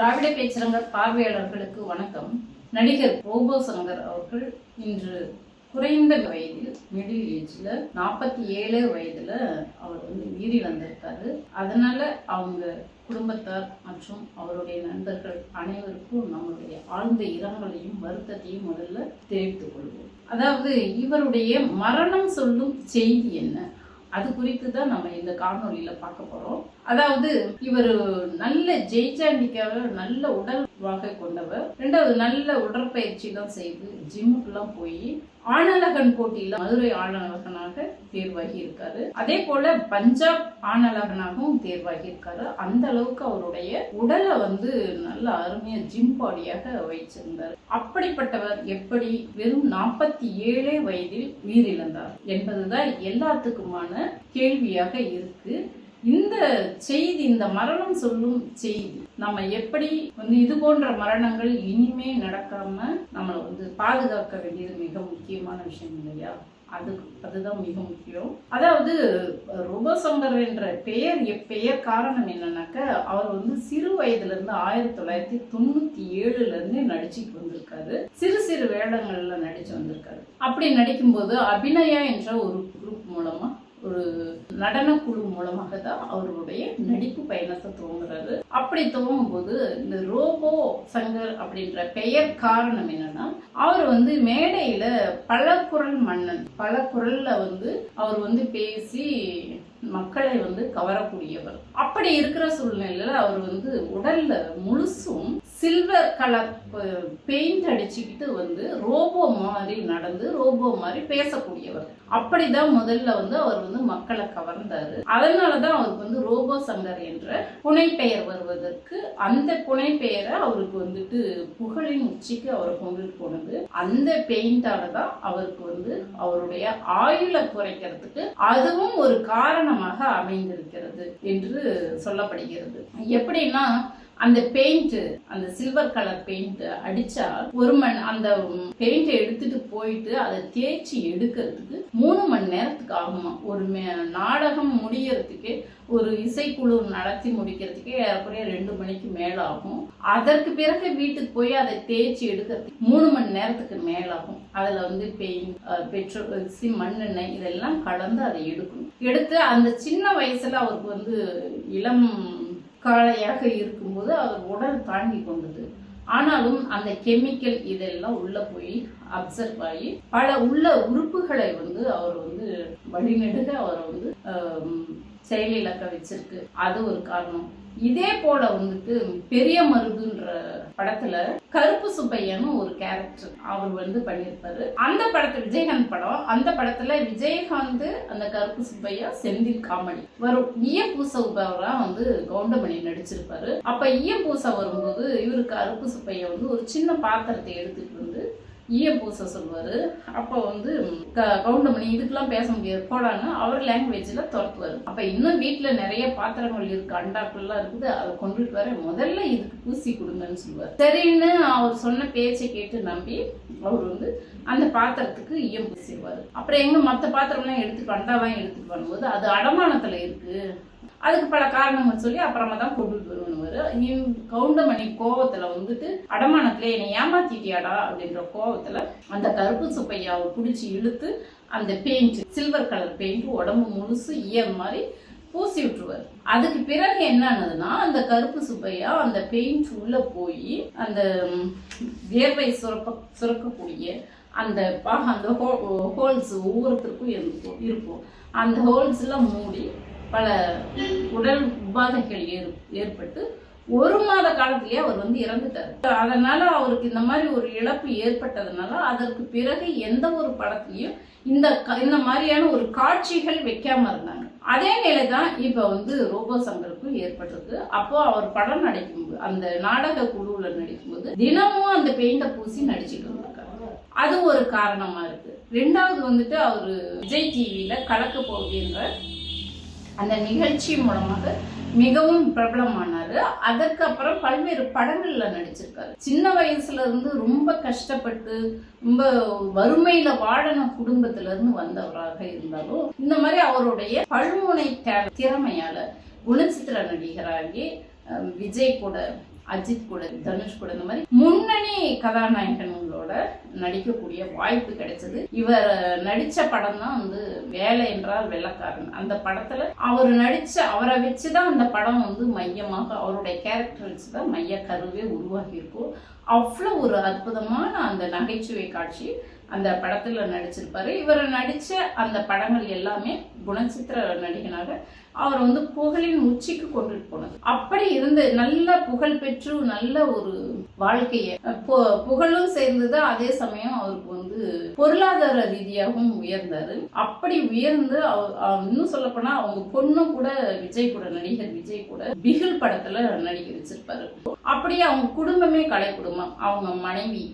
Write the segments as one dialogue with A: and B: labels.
A: திராவிட பேச்சரங்க பார்வையாளர்களுக்கு வணக்கம். நடிகர் ரோபோ சங்கர் அவர்கள் இன்று குறைந்த வயதில் மிடில் ஏஜ்ல நாற்பத்தி ஏழு வயதுல அவர் வந்து உயிரிழந்திருக்காரு. அதனால அவங்க குடும்பத்தார் மற்றும் அவருடைய நண்பர்கள் அனைவருக்கும் நம்மளுடைய ஆழ்ந்த இரங்கலையும் வருத்தத்தையும் முதல்ல தெரிவித்துக் கொள்வோம். அதாவது இவருடைய மரணம் சொல்லும் செய்தி என்ன? அது குறித்து தான் நம்ம இந்த காணொலியில பார்க்க போறோம். அதாவது இவர் நல்ல ஜெய்சாண்டிக்காக நல்ல உடல் வாகை கொண்டவர். ரெண்டாவது நல்ல உடற்பயிற்சிலாம் செய்து ஜிம்முக்கெல்லாம் போய் ஆணழகன் போட்டியில மதுரை ஆணழகனாக தேர்வாகி இருக்காரு அதே போல பஞ்சாப் ஆணழகனாகவும் தேர்வாகி இருக்காரு அந்த அளவுக்கு அவருடைய உடலை வந்து நல்ல அருமையா ஜிம் பாடியாக வைச்சிருந்தார் அப்படிப்பட்டவர் எப்படி வெறும் நாற்பத்தி ஏழே வயதில் உயிரிழந்தார் என்பதுதான் எல்லாத்துக்குமான கேள்வியாக இருக்கு. இந்த செய்தி இந்த மரணம் சொல்லும் செய்தி நம்ம எப்படி வந்து இது போன்ற மரணங்கள் இனிமே நடக்காம நம்மளை வந்து பாதுகாக்க வேண்டியது மிக முக்கியமான விஷயம் இல்லையா? அது அதுதான் மிக முக்கியம். அதாவது ரூபசங்கர் என்ற பெயர் பெயர் காரணம் என்னன்னாக்க அவர் வந்து சிறு வயதுல இருந்து ஆயிரத்தி தொள்ளாயிரத்தி தொண்ணூத்தி ஏழுல இருந்து நடிச்சுட்டு வந்திருக்காரு. சிறு சிறு வேடங்கள்ல நடிச்சு வந்திருக்காரு. அப்படி நடிக்கும்போது அபிநயா என்ற ஒரு குரூப் மூலமா ஒரு நடன குழு மூலமாக தான் அவருடைய நடிப்பு பயணத்தை துவங்குறாரு. அப்படி துவங்கும் போது இந்த ரோபோ சங்கர் அப்படின்ற பெயர் காரணம் என்னன்னா அவர் வந்து மேடையில பல குரல் மன்னன். பல குரல்ல வந்து அவர் வந்து பேசி மக்களை வந்து கவரக்கூடியவர். அப்படி இருக்கிற சூழ்நிலையில அவர் வந்து உடல்ல முழுசும் சில்வர் கலர் பெயிண்ட் அடிச்சுக்கிட்டு வந்து ரோபோ மாதிரி நடந்து ரோபோ மாதிரி பேசக்கூடியவர். அப்படிதான் முதல்ல வந்து அவர் வந்து மக்களை கவர்ந்தாரு. அதனாலதான் அவருக்கு வந்து ரோபோ சங்கர் என்ற புனைப்பெயர் வருவதற்கு அந்த புனைப்பெயரை அவருக்கு வந்துட்டு புகழின் உச்சிக்கு அவரை கொண்டுட்டு போனது. அந்த பெயிண்டால தான் அவருக்கு வந்து அவருடைய ஆயுளை குறைக்கிறதுக்கு அதுவும் ஒரு காரணமாக அமைந்திருக்கிறது என்று சொல்லப்படுகிறது. எப்படின்னா அந்த பெயிண்ட் அந்த சில்வர் கலர் பெயிண்ட் அடிச்சா ஒரு மணி அந்த பெயிண்ட் எடுத்துட்டு போயிட்டு அதை தேய்ச்சி எடுக்கிறதுக்கு மூணு மணி நேரத்துக்கு ஆகுமா? ஒரு நாடகம் முடியறதுக்கு ஒரு இசைக்குழு நடத்தி முடிக்கிறதுக்கே ஏறக்குறைய ரெண்டு மணிக்கு மேல ஆகும் அதற்கு பிறகு வீட்டுக்கு போய் அதை தேய்ச்சி எடுக்கிறதுக்கு மூணு மணி நேரத்துக்கு மேலாகும். அதுல வந்து பெயிண்ட் பெட்ரோல் சி மண்ணெண்ணெய் இதெல்லாம் கலந்து அதை எடுக்கணும். எடுத்து அந்த சின்ன வயசுல அவருக்கு வந்து இளம் காளையாக இருக்கும்போது அவர் உடல் தாண்டி கொண்டது. ஆனாலும் அந்த கெமிக்கல் இதெல்லாம் உள்ள போய் அப்சர்வ் ஆகி பல உள்ள உறுப்புகளை வந்து அவர் வந்து வழிநெடுக அவரை வந்து செயலிழக்க வச்சிருக்கு. அது ஒரு காரணம். இதே போல வந்துட்டு பெரிய மருதுன்ற படத்துல கருப்பு சுப்பையன்னு ஒரு கேரக்டர் அவர் வந்து பண்ணியிருப்பாரு அந்த படத்துல விஜயகாந்த் படம் அந்த படத்துல விஜயகாந்த் அந்த கருப்பு சுப்பையா செந்தில் காமெடி. வரும். ஈய பூச உபவரா வந்து கவுண்டமணி நடிச்சிருப்பாரு. அப்ப ஈய வரும்போது இவரு கருப்பு சுப்பையா வந்து ஒரு சின்ன பாத்திரத்தை எடுத்துட்டு வந்து ஈயம் பூச சொல்லுவார். அப்போ வந்து க கவுண்டமணி இதுக்கெல்லாம் பேச முடியாது. போடான்னு அவர் லாங்குவேஜில் துரத்துவார். அப்போ இன்னும் வீட்டில் நிறைய பாத்திரங்கள் இருக்கு. அண்டாக்கள்லாம் இருக்குது. அதை கொண்டுட்டு வர முதல்ல இதுக்கு பூசி கொடுங்கன்னு சொல்லுவார். சரின்னு அவர் சொன்ன பேச்சை கேட்டு நம்பி அவர் வந்து அந்த பாத்திரத்துக்கு ஈயம் பூசிடுவார் அப்புறம் எங்கே மற்ற பாத்திரம்லாம் எடுத்துட்டு அண்டாலாம் எடுத்துட்டு வரும்போது அது அடமானத்தில் இருக்குது அதுக்கு பல காரணங்கள் சொல்லி அப்புறமா தான் கொண்டுட்டு வருவனுவாரு கவுண்டமணி கோவத்தில் வந்துட்டு அடமானத்தில் என்னை ஏமாத்திட்டியாடா அப்படின்ற கோவத்தில் அந்த கருப்பு சுப்பையாவை பிடிச்சி இழுத்து அந்த பெயிண்ட் சில்வர் கலர் பெயிண்ட் உடம்பு முழுசு ஈயம் மாதிரி பூசி விட்டுருவார். அதுக்கு பிறகு என்ன ஆனதுன்னா அந்த கருப்பு சுப்பையா அந்த பெயிண்ட் உள்ள போய் அந்த வேர்வை சுரக்க சுரக்கக்கூடிய அந்த அந்த ஹோ ஹோல்ஸ் ஒவ்வொருத்தருக்கும் இருக்கும் இருக்கும். அந்த ஹோல்ஸ்லாம் மூடி பல உடல் உபாதைகள் ஏற்பட்டு ஒரு மாத காலத்திலேயே அவர் வந்து இறந்துட்டார். அதனால அவருக்கு இந்த மாதிரி ஒரு இழப்பு ஏற்பட்டதுனால அதற்கு பிறகு எந்த ஒரு படத்திலையும் இந்த இந்த மாதிரியான ஒரு காட்சிகள் வைக்காம இருந்தாங்க. அதே நிலை தான் இப்போ வந்து ரோபோ சங்கருக்கும் ஏற்பட்டிருக்கு. அப்போ அவர் படம் நடிக்கும்போது அந்த நாடக குழுவில் நடிக்கும்போது தினமும் அந்த பெயிண்டை பூசி நடிச்சுட்டு இருந்தாங்க அது ஒரு காரணமா இருக்கு. ரெண்டாவது வந்துட்டு அவரு விஜய் டிவியில கலக்க போகின்ற அந்த நிகழ்ச்சி மூலமாக மிகவும் பிரபலமானாரு. அதற்கு அப்புறம் பல்வேறு படங்கள்ல நடிச்சிருக்காரு. சின்ன வயசுல இருந்து ரொம்ப கஷ்டப்பட்டு ரொம்ப வறுமையில வாழன குடும்பத்துல இருந்து வந்தவராக இருந்தாலும் இந்த மாதிரி அவருடைய பல்முனை திறமையால குணச்சித்திர நடிகராகி விஜய் கூட அஜித் கூட தனுஷ் கூட இந்த மாதிரி முன்னணி கதாநாயகன்களோட நடிக்கக்கூடிய வாய்ப்பு கிடைச்சது. இவர் நடிச்ச படம் தான் வந்து வேலை என்றால் வெள்ளக்காரன். அந்த படத்துல அவர் நடிச்ச அவரை வச்சுதான் அந்த படம் வந்து மையமாக அவருடைய கேரக்டர் வச்சுதான் மைய கருவே உருவாகி இருக்கும் அவ்வளோ ஒரு அற்புதமான அந்த நகைச்சுவை காட்சி அந்த படத்துல நடிச்சிருப்பாரு. இவர் நடிச்ச அந்த படங்கள் எல்லாமே குணச்சித்திர நடிகனாக அவர் வந்து புகழின் உச்சிக்கு கொண்டுட்டு போனது. அப்படி இருந்து நல்ல புகழ் பெற்று நல்ல ஒரு வாழ்க்கையை. பு- புகழும் சேர்ந்தது அதே சமயம் அவருக்கு வந்து பொருளாதார ரீதியாகவும் உயர்ந்தாரு அப்படி உயர்ந்து அவர் இன்னும் சொல்ல போனா அவங்க பொண்ணும் கூட விஜய் கூட நடிகர் விஜய் கூட பிகில் படத்துல நடிக்க வச்சிருப்பாரு. அப்படியே அவங்க குடும்பமே கலை குடும்பம் அவங்க மனைவி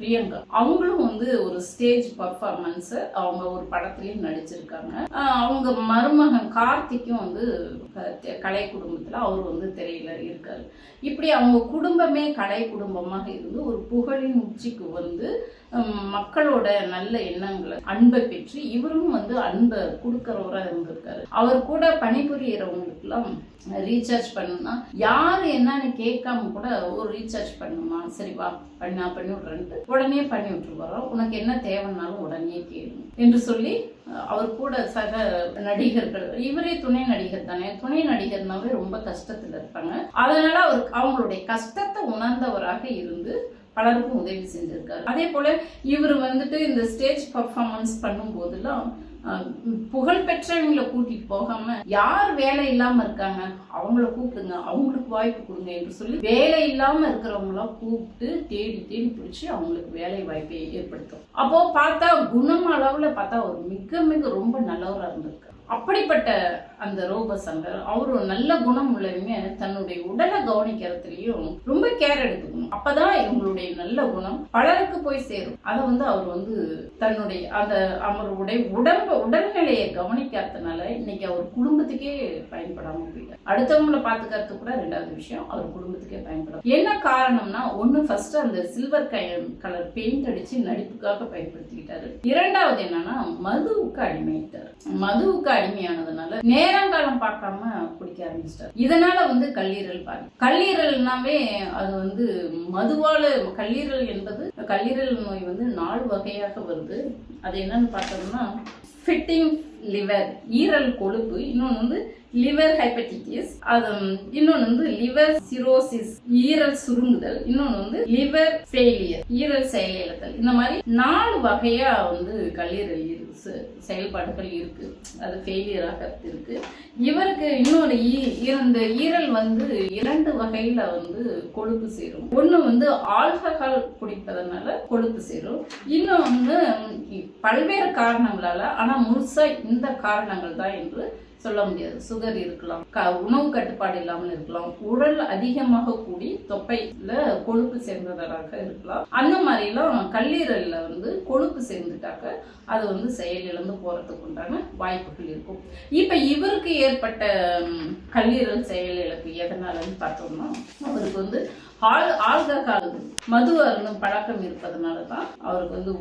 A: பிரியங்கா. அவங்களும் வந்து ஒரு ஸ்டேஜ் பர்ஃபார்மன்ஸ் அவங்க ஒரு படத்துலயும் நடிச்சிருக்காங்க. அவங்க மருமகன் கார்த்திக்கும் வந்து க- கலை குடும்பத்துல அவர் வந்து திரையில இருக்காரு. இப்படி அவங்க குடும்பமே கலை குடும்பமாக இருந்து ஒரு புகழின் உச்சிக்கு வந்து மக்களோட நல்ல எண்ணங்களை அன்பை பெற்று இவரும் வந்து அன்பை கொடுக்கறவரா இருந்திருக்காரு. அவர் கூட பணிபுரியறவங்களுக்குலாம் ரீசார்ஜ் பண்ணுனா யார் என்னன்னு கேட்காம கூட ஒரு ரீசார்ஜ் பண்ணுமா? சரி வா பண்ணா பண்ணி விட்றேன்ட்டு உடனே பண்ணி விட்டுருவாரோ? உனக்கு என்ன தேவைன்னாலும் உடனே கேளு என்று சொல்லி அவர் கூட சக நடிகர்கள் இவரே துணை நடிகர் தானே. துணை நடிகர்னாவே ரொம்ப கஷ்டத்துல இருப்பாங்க. அதனால அவர் அவங்களுடைய கஷ்டத்தை உணர்ந்தவராக இருந்து பலருக்கும் உதவி செஞ்சிருக்காரு. அதே போல இவர் வந்துட்டு இந்த ஸ்டேஜ் பர்ஃபார்மன்ஸ் பண்ணும் போதெல்லாம் அஹ், புகழ் பெற்றவங்களை கூட்டிட்டு போகாம யார் வேலை இல்லாம இருக்காங்க அவங்கள கூப்பிடுங்க அவங்களுக்கு வாய்ப்பு கொடுங்க என்று சொல்லி வேலை இல்லாம இருக்கிறவங்களாம் கூப்பிட்டு தேடி தேடி பிடிச்சி அவங்களுக்கு வேலை வாய்ப்பை ஏற்படுத்தும். அப்போ பார்த்தா குணம் அளவுல பார்த்தா ஒரு மிக மிக ரொம்ப நல்லவராக இருந்திருக்கு அப்படிப்பட்ட அந்த ரோபசங்கர் அவரு நல்ல குணம் உள்ளவங்க. தன்னுடைய உடலை கவனிக்கிறதுலயும் ரொம்ப கேர் எடுத்துக்கணும். அப்பதான் இவங்களுடைய நல்ல குணம் பலருக்கு போய் சேரும். அதை வந்து அவர் வந்து தன்னுடைய அந்த அவருடைய உடம்பு உடல்நிலையை கவனிக்காதனால இன்னைக்கு அவர் குடும்பத்துக்கே பயன்படாம போயிட்டார். அடுத்தவங்களை பாத்துக்கிறது கூட ரெண்டாவது விஷயம் அவர் குடும்பத்துக்கே பயன்படும். என்ன காரணம்னா ஒண்ணு ஃபர்ஸ்ட் அந்த சில்வர் கலர் பெயிண்ட் அடிச்சு நடிப்புக்காக பயன்படுத்திக்கிட்டாரு. இரண்டாவது என்னன்னா மதுவுக்கு அடிமையிட்டார் மதுவுக்கு அடிமையானதுனால நேரங்காலம் பார்க்காம குடிக்க ஆரம்பிச்சிட்டாரு. இதனால வந்து கல்லீரல் பாதி. கல்லீரல்னாவே அது வந்து மதுவால கல்லீரல் என்பது கல்லீரல் நோய் வந்து நாலு வகையாக வருது. அது என்னன்னு பார்த்தோம்னா ஃபிட்டிங் லிவர் ஈரல் கொழுப்பு இன்னொன்று வந்து லிவர் ஹைப்பட்டிட்டிஸ் அது இன்னொன்று வந்து லிவர் சிரோசிஸ் ஈரல் சுருங்குதல் இன்னொன்று வந்து லிவர் ஃபெயிலியர் ஈரல் செயலிழத்தல். இந்த மாதிரி நாலு வகையா வந்து கல்லீரல் செ- செயல்பாடுகள் இருக்கு. அது ஃபெயிலியராக இருக்கு. இவருக்கு இன்னொரு ஈ- இந்த ஈரல் வந்து இரண்டு வகையில வந்து கொழுப்பு சேரும். ஒன்று வந்து ஆல்கஹால் குடிப்பதனால கொழுப்பு சேரும். இன்னும் வந்து பல்வேறு காரணங்களால ஆனா முழுசா இந்த காரணங்கள் தான் என்று சொல்ல முடியாது. சுகர் இருக்கலாம் க- உணவு கட்டுப்பாடு இல்லாமல் இருக்கலாம். உடல் அதிகமாக கூடி தொப்பையில கொழுப்பு சேர்ந்ததாக இருக்கலாம். அந்த மாதிரிலாம் கல்லீரல்ல வந்து கொழுப்பு சேர்ந்துட்டாக்க அது வந்து செயலிழந்து போறதுக்கு உண்டான வாய்ப்புகள் இருக்கும். இப்ப இவருக்கு ஏற்பட்ட கல்லீரல் செயலிழப்பு எதனாலன்னு பார்த்தோம்னா அவருக்கு வந்து ஆல் ஆல்கஹால் மது அருந்தும் பழக்கம் இருப்பதனால தான் அவருக்கு வந்து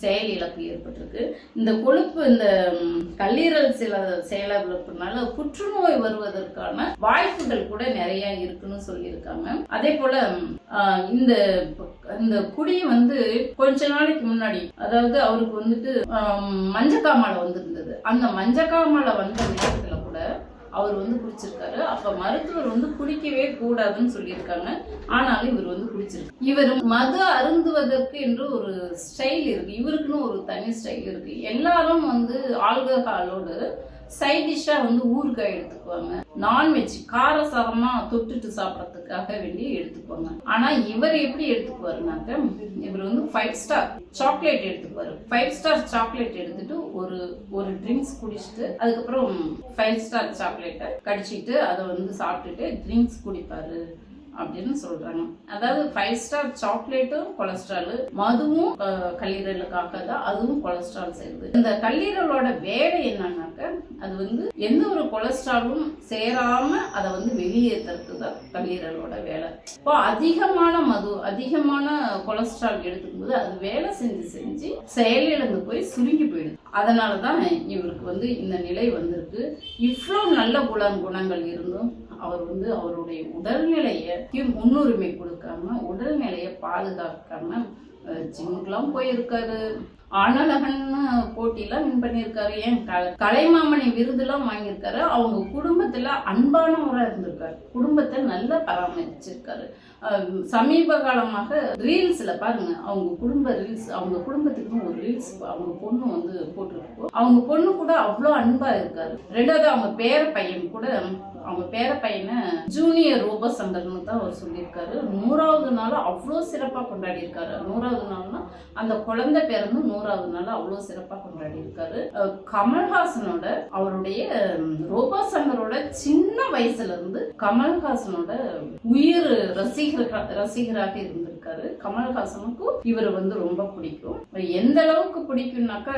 A: செயல் இழப்பு ஏற்பட்டிருக்கு. இந்த கொழுப்பு இந்த கல்லீரல் சில செயலிழப்புனால புற்றுநோய் வருவதற்கான வாய்ப்புகள் கூட நிறைய இருக்குன்னு சொல்லியிருக்காங்க. அதே போல இந்த இந்த குடி வந்து கொஞ்ச நாளைக்கு முன்னாடி அதாவது அவருக்கு வந்துட்டு மஞ்சக்காமலை வந்திருந்தது. அந்த மஞ்சக்காமலை வந்த நேரத்தில் அவர் வந்து குடிச்சிருக்காரு. அப்ப மருத்துவர் வந்து குடிக்கவே கூடாதுன்னு சொல்லியிருக்காங்க. ஆனாலும் இவர் வந்து குடிச்சிருக்கு இவர் மது அருந்துவதற்கு என்று ஒரு ஸ்டைல் இருக்கு. இவருக்குன்னு ஒரு தனி ஸ்டைல் இருக்கு. எல்லாரும் வந்து ஆல்கஹாலோடு சைட் டிஷ்ஷா வந்து ஊறுகாய் எடுத்துக்குவாங்க நான்வெஜ் காரசாரமா தொட்டுட்டு சாப்பிட்றதுக்காக வேண்டி எடுத்துக்குவாங்க ஆனா இவர் எப்படி எடுத்துக்குவாருனாக்க இவர் வந்து ஃபைவ் ஸ்டார் சாக்லேட் எடுத்துக்குவாரு. ஃபைவ் ஸ்டார் சாக்லேட் எடுத்துட்டு ஒரு ஒரு ட்ரிங்க்ஸ் குடிச்சிட்டு அதுக்கப்புறம் ஃபைவ் ஸ்டார் சாக்லேட்டை கடிச்சிட்டு அதை வந்து சாப்பிட்டுட்டு ட்ரிங்க்ஸ் குடிப்பாரு. அப்படின்னு சொல்றாங்க. அதாவது ஃபைவ் ஸ்டார் சாக்லேட்டும் கொலஸ்ட்ரால் மதுவும் கல்லீரலுக்காக தான் அதுவும் கொலஸ்ட்ரால் சேருது இந்த கல்லீரலோட வேலை என்னன்னாக்க அது வந்து எந்த ஒரு கொலஸ்ட்ராலும் சேராம அதை வந்து வெளியேற்றுறது தான் கல்லீரலோட வேலை. இப்போ அதிகமான மது அதிகமான கொலஸ்ட்ரால் எடுத்துக்கும்போது அது வேலை செஞ்சு செஞ்சு செயலிழந்து போய் சுருங்கி போயிடுது. அதனால தான் இவருக்கு வந்து இந்த நிலை வந்திருக்கு. இவ்வளோ நல்ல குண குணங்கள் இருந்தும் அவர் வந்து அவருடைய உடல்நிலையை முன்னுரிமை கொடுக்காம உடல்நிலையை பாதுகாக்காம அஹ், ஜிம்முக்கெல்லாம் போயிருக்காரு. அனலகன்னு போட்டியெல்லாம் வின் பண்ணியிருக்காரு. ஏன்? க- கலைமாமணி விருதுலாம் வாங்கியிருக்காரு. அவங்க குடும்பத்துல அன்பானவராக இருந்திருக்காரு. குடும்பத்தை நல்லா பராமரிச்சிருக்காரு. சமீப காலமாக ரீல்ஸ்ல பாருங்க. அவங்க குடும்ப ரீல்ஸ் அவங்க குடும்பத்துக்கும் ஒரு ரீல்ஸ் அவங்க பொண்ணு வந்து போட்டிருக்கோம் அவங்க பொண்ணு கூட அவ்வளோ அன்பா இருக்காரு. ரெண்டாவது அவங்க பேர பையன் கூட அவங்க பேர பையனை ஜூனியர் ரூபசங்கர்னு தான் அவர் சொல்லியிருக்காரு. நூறாவது நாள் அவ்வளோ சிறப்பாக கொண்டாடி இருக்காரு நூறாவது நாள்னா அந்த குழந்தை பிறந்து நூறாவது நாள் அவ்வளோ சிறப்பாக கொண்டாடி இருக்காரு கமல்ஹாசனோட அவருடைய ரூபசங்கரோட சங்கரோட சின்ன வயசுல இருந்து கமல்ஹாசனோட உயிர் ரசிகர் ரசிகராக இருந்திருக்காரு கமல்ஹாசனுக்கும் இவர் வந்து ரொம்ப பிடிக்கும். எந்த அளவுக்கு பிடிக்கும்னாக்கா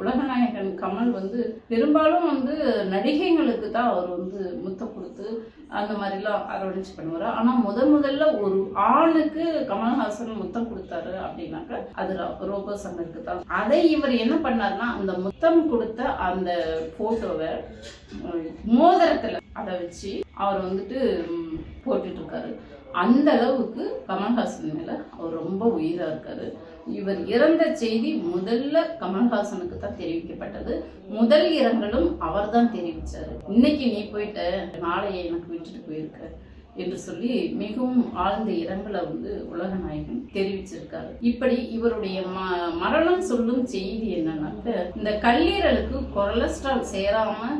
A: உலகநாயகன் கமல் வந்து பெரும்பாலும் வந்து நடிகைங்களுக்கு தான் அவர் வந்து முத்தம் கொடுத்து அந்த மாதிரிலாம் அரவணைச்சு பண்ணுவார். ஆனால் முத முதல்ல ஒரு ஆணுக்கு கமல்ஹாசன் முத்தம் கொடுத்தாரு அப்படின்னாக்கா அது ரோ- ரோபோ சங்கருக்கு தான். அதை இவர் என்ன பண்ணாருன்னா அந்த முத்தம் கொடுத்த அந்த போட்டோவை மோதிரத்தில் அதை வச்சு அவர் வந்துட்டு போட்டுட்டு இருக்காரு. அந்த அளவுக்கு கமல்ஹாசன் மேல அவர் ரொம்ப உயிரா இருக்காரு. இவர் இறந்த செய்தி முதல்ல கமல்ஹாசனுக்கு தான் தெரிவிக்கப்பட்டது. முதல் இரங்கலும் அவர் தான் தெரிவிச்சாரு. இன்னைக்கு நீ போயிட்ட நாளைய எனக்கு விட்டுட்டு போயிருக்க என்று சொல்லி மிகவும் ஆழ்ந்த இரங்கலை வந்து உலகநாயகன் தெரிவிச்சிருக்காரு. இப்படி இவருடைய ம மரணம் சொல்லும் செய்தி என்னன்னாக்க இந்த கல்லீரலுக்கு கொலஸ்ட்ரால் சேராம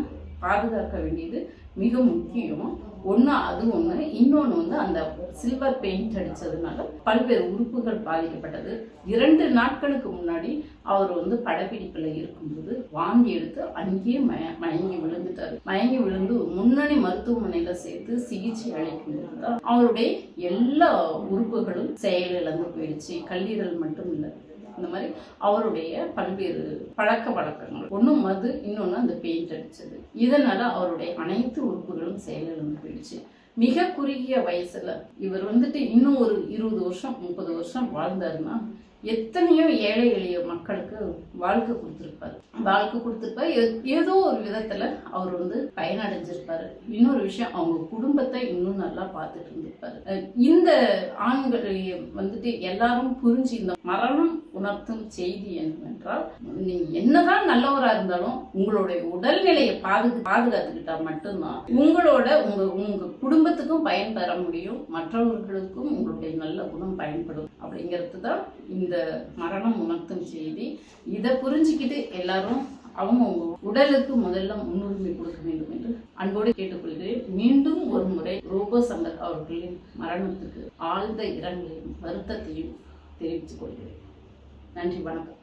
A: பாதுகாக்க வேண்டியது மிக முக்கியம். ஒன்று அது ஒன்று இன்னொன்று வந்து அந்த சில்வர் பெயிண்ட் அடித்ததுனால பல்வேறு உறுப்புகள் பாதிக்கப்பட்டது. இரண்டு நாட்களுக்கு முன்னாடி அவர் வந்து படப்பிடிப்பில் இருக்கும்போது வாந்தி எடுத்து அங்கேயே மய மயங்கி விழுந்துட்டார். மயங்கி விழுந்து முன்னணி மருத்துவமனையில் சேர்த்து சிகிச்சை அளிக்கும்போது தான் அவருடைய எல்லா உறுப்புகளும் செயலிழந்து போயிடுச்சு. கல்லீரல் மட்டும் இல்லை இந்த மாதிரி அவருடைய பல்வேறு பழக்க வழக்கங்கள். ஒன்று மது இன்னொன்று அந்த பெயிண்ட் அடிச்சது. இதனால அவருடைய அனைத்து உறுப்புகளும் செயலிழந்து போயிடுச்சு. மிக குறுகிய வயசுல இவர் வந்துட்டு இன்னும் ஒரு இருபது வருஷம் முப்பது வருஷம் வாழ்ந்தாருன்னா எத்தனையோ ஏழை எளிய மக்களுக்கு வாழ்க்கை கொடுத்துருப்பாரு. வாழ்க்கை கொடுத்துருப்பாரு ஏதோ ஒரு விதத்துல அவர் வந்து பயனடைஞ்சிருப்பாரு. இன்னொரு விஷயம் அவங்க குடும்பத்தை இன்னும் நல்லா பார்த்துட்டு இருந்திருப்பாரு. இந்த ஆண்கள் வந்துட்டு எல்லாரும் புரிஞ்சு இந்த மரணம் உணர்த்தும் செய்தி என்னவென்றால் நீங்க என்னதான் நல்லவரா இருந்தாலும் உங்களுடைய உடல்நிலையை பாதுகா பாதுகாத்துக்கிட்டா மட்டும்தான் உங்களோட உங்க உங்க குடும்பத்துக்கும் பயன் தர முடியும். மற்றவர்களுக்கும் உங்களுடைய நல்ல குணம் பயன்படும். அப்படிங்கிறது தான் இந்த மரணம் உணர்த்தும் செய்தி இதை புரிஞ்சுக்கிட்டு எல்லாரும் அவங்க உடலுக்கு முதல்ல முன்னுரிமை கொடுக்க வேண்டும் என்று அன்போடு கேட்டுக்கொள்கிறேன். மீண்டும் ஒரு முறை ரூபோ சங்கர் அவர்களின் மரணத்துக்கு ஆழ்ந்த இரங்கலையும் வருத்தத்தையும் தெரிவித்துக் கொள்கிறேன். நன்றி வணக்கம்.